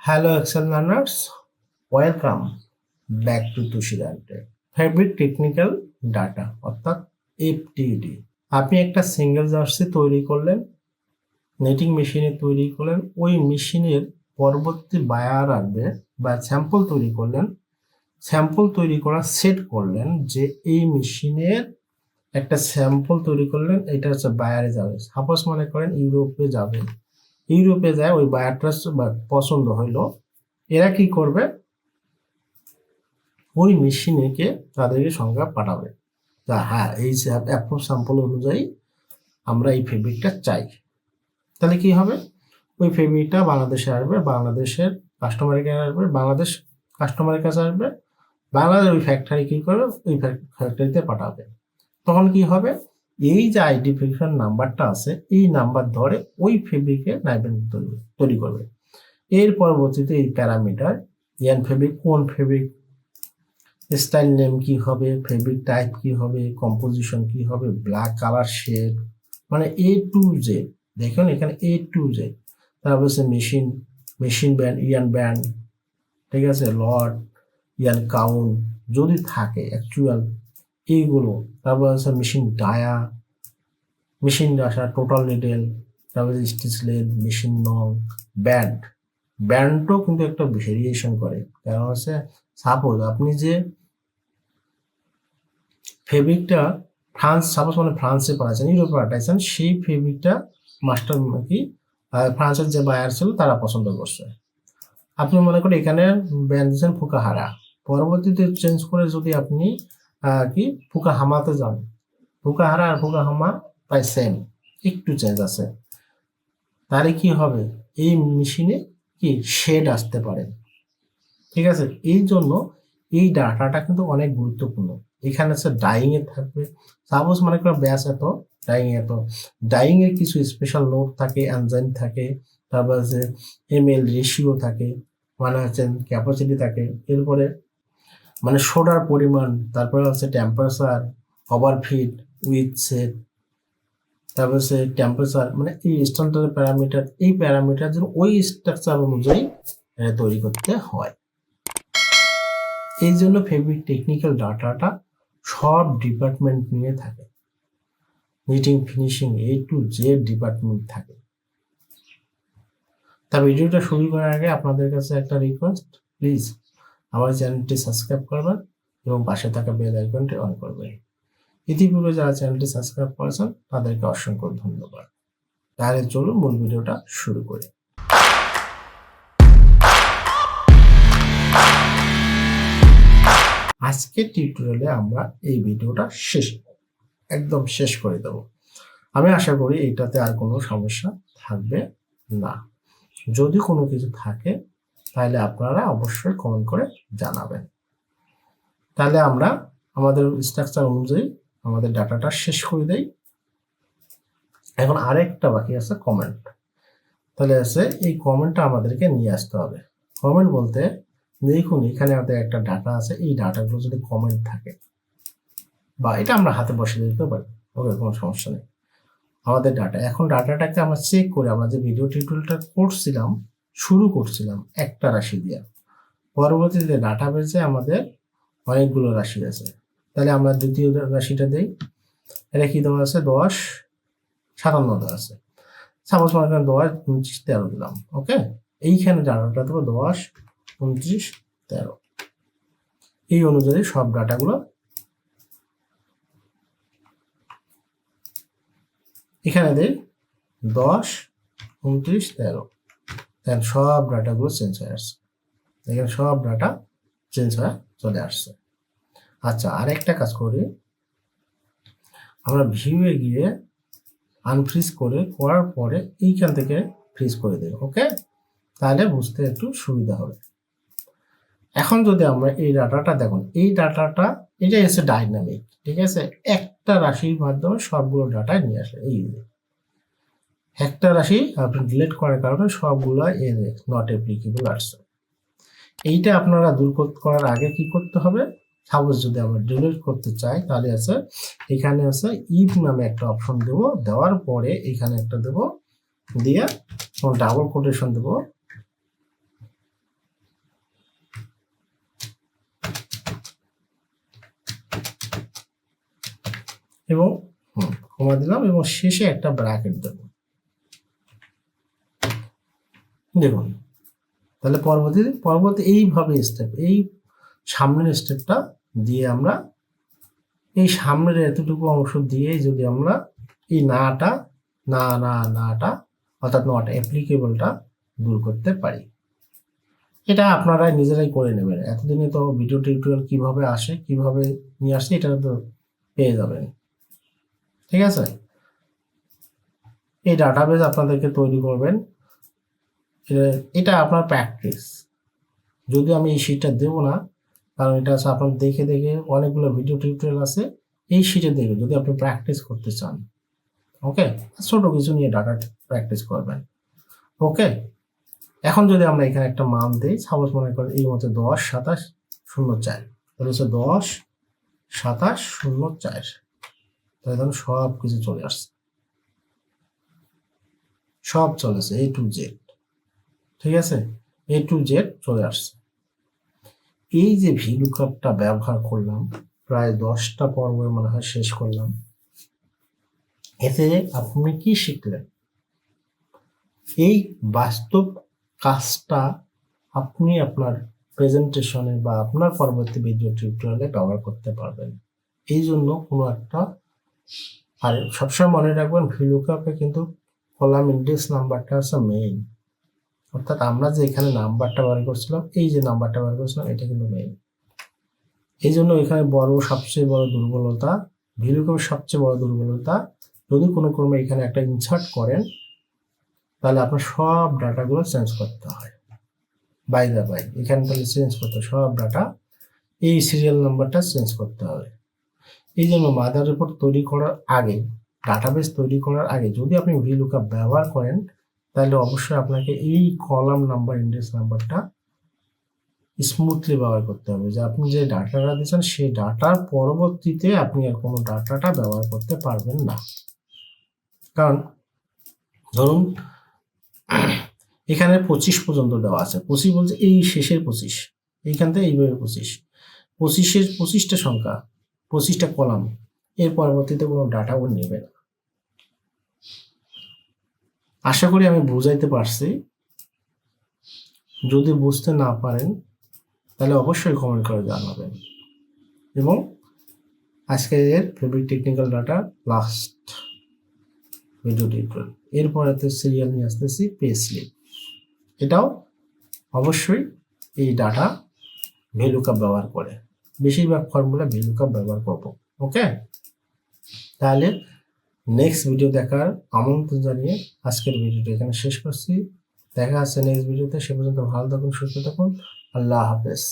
Hello Excel learners, welcome back to তুষিরান্টে fabric technical data অর্থাৎ FTD আপনি একটা সিঙ্গেল জার্সি তৈরি করলেন নেটিং মেশিনে তৈরি করলেন ওই মেশিনের পরবর্তী বায়ার আসবে বা স্যাম্পল তৈরি করলেন স্যাম্পল তৈরি করা সেট করলেন যে এই মেশিনের একটা স্যাম্পল তৈরি করলেন এটা হচ্ছে বায়ারে যাবে। সাপোজ মনে করেন ইউরোপে যাবে ইউরোপে যায়, ওই বায়ারটা পছন্দ হইল, এরা কি করবে? ওই মেশিনেকে তাদেরকে সংখ্যা পাঠাবে তা হ্যাঁ এই স্যাম্পল অনুযায়ী আমরা এই ফেব্রিকটা চাই। তাহলে কি হবে? ওই ফেব্রিকটা বাংলাদেশে আসবে, বাংলাদেশের কাস্টমারের কাছে আসবে, বাংলাদেশ কাস্টমারের কাছে আসবে, বাংলাদেশ ওই ফ্যাক্টরি কি করবে? ওই ফ্যাক্টরিতে পাঠাবে। তখন কি হবে? এই যে আইডেন্টিফিকেশন নাম্বারটা আছে, এই নাম্বার ধরে ওই ফেব্রিকে নাইবেন তৈরি করবে এর পরবর্তীতে এই প্যারামিটার ইয়ান ফেব্রিক কোন ফেব্রিক স্টাইল নেম কি হবে ফেব্রিক টাইপ কি হবে কম্পোজিশন কি হবে ব্ল্যাক কালার শেড মানে এ টু জেড দেখুন এখানে এ টু জেড তারপর হচ্ছে machine machine brand yarn brand ঠিক আছে? লট ইয়ান কাউন্ট যদি থাকে অ্যাকচুয়াল এইগুলো। তারপর হচ্ছে মেশিন ডায়া মেশিন আসা টোটাল নিডেল তারপর স্টিচ লেদ মেশিন নং ব্যান্ড ব্যান্ডও কিন্তু একটা ভেরিয়েশন করে। কারণ হচ্ছে সাপোজ আপনি যে ফেব্রিকটা ফ্রান্স সাপোজ মানে ফ্রান্সে পাঠাচ্ছেন ইউরোপে পাঠাচ্ছেন সেই ফেব্রিকটা মাস্টার কি ফ্রান্সের যে বায়ার ছিল, তারা পছন্দ করছে। আপনি মনে করেন এখানে ব্যান্ড দিচ্ছেন ফুকাহারা। পরবর্তীতে চেঞ্জ করে যদি আপনি কি? ফুকা হামাতে যান ফুকাহারা আর ফুকা হামা প্রায় সেম একটু চেঞ্জ আছে। তাহলে কি হবে? এই মেশিনে কি? শেড আসতে পারে। ঠিক আছে? এই জন্য এই ডাটাটা কিন্তু অনেক গুরুত্বপূর্ণ। এখানে আছে ডাইং এ থাকবে। সাপোজ মনে করো ব্যাস এত ডাইং এত। ডাইং এর কিছু স্পেশাল নোট থাকে এনজাইম থাকে, তারপর আছে এম এল রেশিও থাকে মানে হচ্ছে ক্যাপাসিটি থাকে। এরপরে মানে সোডার পরিমাণ, তারপরে হচ্ছে টেম্পারেচার ওভারফিট উইথ সেট তারপর হচ্ছে টেম্পারেচার মানে এই স্ট্যান্ডার্ড প্যারামিটার এই প্যারামিটার যেন ওই স্ট্রাকচার অনুযায়ী এটা তৈরি করতে হয়। এই জন্য ফেব্রিক টেকনিক্যাল ডাটাটা সব ডিপার্টমেন্ট নিয়ে থাকে। Knitting finishing A to Z department থাকে। তা ভিডিওটা শুরু করার আগে আপনাদের কাছে একটা রিকোয়েস্ট প্লিজ আমার চ্যানেলটি সাবস্ক্রাইব করবেন এবং পাশে থাকা বেল আইকনটি অন করবেন। ইতিপূর্বে যারা চ্যানেলটি সাবস্ক্রাইব করেছেন, তাদেরকে অসংখ্য ধন্যবাদ। তাহলে চলুন মূল ভিডিওটা শুরু করি। আজকের টিউটোরিয়ালে আমরা এই ভিডিওটা শেষ একদম শেষ করে দেব। আমি আশা করি এটাতে আর কোনো সমস্যা থাকবে না। যদি কোনো কিছু থাকে তাহলে আপনারা অবশ্যই কমেন্ট করে জানাবেন। তাহলে আমরা আমাদের স্ট্রাকচার অনুযায়ী আমাদের ডাটাটা শেষ করে দেই। এখন আরেকটা বাকি আছে কমেন্ট তাহলে আছে, এই কমেন্টটা আমাদেরকে নিয়ে আসতে হবে। কমেন্ট বলতে, দেখুন এখানে আমাদের একটা ডাটা আছে, এই ডাটাগুলো যদি কমেন্ট থাকে, বা এটা আমরা হাতে বসে দিতে পারি, ওকে, কোনো সমস্যা নেই। আমাদের ডাটা এখন ডাটাটাকে আমরা চেক করে আমরা যে ভিডিও টিউটোরিয়ালটা করছিলাম শুরু করছিলাম একটা রাশি দিয়ে। পরবর্তীতে ডাটা বেজে আমাদের অনেকগুলো রাশি আছে। তাহলে আমরা দ্বিতীয় রাশিটা দেই। এটা কি দেওয়া আছে? দশ সাতান্ন দেওয়া আছে। সাপোজ মনে করেন দশ, উনত্রিশ, তেরো দিলাম ওকে এইখানে ডাটাটা দেবো দশ, উনত্রিশ, তেরো। এই অনুযায়ী সব ডাটাগুলো এখানে দেই দশ, উনত্রিশ, তেরো। দেখেন সব ডাটাগুলো চেঞ্জ হয়ে আসছে। দেখেন সব ডাটা চেঞ্জ হয়ে চলে আসছে। আচ্ছা আরেকটা কাজ করি। আমরা ভিউয়ে গিয়ে আনফ্রিজ করে করার পরে এইখান থেকে ফ্রিজ করে দেব ওকে তাহলে বুঝতে একটু সুবিধা হবে। এখন যদি আমরা এই ডাটাটা দেখুন, এই ডাটাটা এটা এসে ডাইনামিক ঠিক আছে? একটা রাশির মাধ্যমে সবগুলো ডাটা নিয়ে আসে, এই। একটা রাশি আপনি ডিলেট করার কারণে সবগুলো নট অ্যাপ্লিকেবল আসছে এইটা আপনারা দূর করার আগে কি করতে হবে? সাপোজ যদি আমরা ডিলিট করতে চাই, তাহলে আছে, এখানে আছে ইফ নামে একটা অপশন দেব, দেওয়ার পরে এখানে একটা দেব, দিয়ে ডাবল কোটেশন দেব। এবং কমা দিলাম এবং শেষে একটা ব্রাকেট দেবো। দেখুন, তাহলে পরবর্তী পরবর্তী এইভাবে স্টেপ এই সামনের স্টেপটা দিয়ে আমরা, এই সামনের এতটুকু অংশ দিয়ে যদি আমরা এই নাটা, না না, নাটা, অর্থাৎ নট অ্যাপ্লিকেবলটা দূর করতে পারি। এটা আপনারা নিজেরাই করে নেবেন। এতদিনে তো ভিডিও টিউটোরিয়াল কীভাবে আসে, কীভাবে নিয়ে আসে, এটা তো পেয়ে যাবেন। ঠিক আছে? এই ডাটাবেস আপনাদেরকে তৈরি করবেন। এটা- আপনার প্র্যাকটিস যদি আমি এই শিটটা দেবো না, কারণ এটা আছে আপনার দেখে দেখে অনেকগুলো ভিডিও টিউটোরিয়াল আছে, এই শিটে দেখে যদি আপনি প্র্যাকটিস করতে চান। ওকে ছোট কিছু নিয়ে ডাটা প্র্যাকটিস করবেন। ওকে এখন যদি আমরা এখানে একটা মান দিই সাপোজ মনে করেন এই মতো দশ, সাতাশ, শূন্য, চার। তাহলে হচ্ছে দশ, সাতাশ, শূন্য, চার। তাহলে ধরুন সব কিছু চলে আসছে। সব চলেছে এ টু জেড ঠিক আছে? এ টু জেড চলে আসছে। এই যে ভিলুকাপটা ব্যবহার করলাম, প্রায় দশটা পর্বে মনে হয় শেষ করলাম। এতে আপনি কি শিখলেন? এই বাস্তব কাজটা আপনি আপনার প্রেজেন্টেশনে বা আপনার পরবর্তী ভিডিও টিউটোরিয়ালে ব্যবহার করতে পারবেন। এই জন্য কোনো একটা, আর সবসময় মনে রাখবেন ভিলুকাপে কিন্তু কলাম ইন্ডেক্স নাম্বারটা হচ্ছে মেইন অর্থাৎ আমরা যে এখানে নাম্বারটা বার করছিলাম, এই যে নাম্বারটা বার করছিলাম, এটা কিন্তু মেইন এই জন্য এখানে বড় সবচেয়ে বড় দুর্বলতা ভিলুকাপের সবচেয়ে বড় দুর্বলতা, যদি কোনো ক্রমে এখানে একটা ইনসার্ট করেন, তাহলে আপনার সব ডাটাগুলো চেঞ্জ করতে হয়। বাই দা বাই এখানে তাহলে চেঞ্জ করতে সব ডাটা এই সিরিয়াল নাম্বারটা চেঞ্জ করতে হবে। এই জন্য মাদার রিপোর্ট তৈরি করার আগে ডাটাবেস তৈরি করার আগে যদি আপনি ভিলুকাপ ব্যবহার করেন তাহলে অবশ্যই আপনাকে এই কলাম নাম্বার ইন্ডেক্স নাম্বারটা স্মুথলি ব্যবহার করতে হবে। যে আপনি যে ডাটাটা দিচ্ছেন সেই ডাটার পরবর্তীতে আপনি আর কোনো ডাটাটা ব্যবহার করতে পারবেন না। কারণ ধরুন, এখানে পঁচিশ পর্যন্ত দেওয়া আছে। পঁচিশ বলছে এই শেষের পঁচিশ, এইখান থেকে এইভাবে পঁচিশ। পঁচিশের পঁচিশটা সংখ্যা, পঁচিশটা কলাম এর পরবর্তীতে কোনো ডাটা ও নেবে না। আশা করি আমি বুঝাইতে পারছি। যদি বুঝতে না পারেন, তাহলে অবশ্যই কমেন্ট করে জানাবেন। এবং আজকে এর fabric technical data last video tutorial এরপরে তো সিরিয়াল নিয়ে আসতেছি পে স্লিপ এটাও অবশ্যই এই ডাটা ভ্যালুকাপ ব্যবহার করে। বেশিরভাগ ফর্মুলা ভ্যালুকাপ ব্যবহার করব ওকে তাহলে নেক্সট ভিডিও দেখার আমন্ত্রণ জানিয়ে আজকের ভিডিওটা এখানে শেষ করছি। দেখা আছে নেক্সট ভিডিওতে সে পর্যন্ত ভালো থাকুন, সুস্থ থাকুন। আল্লাহ হাফেজ।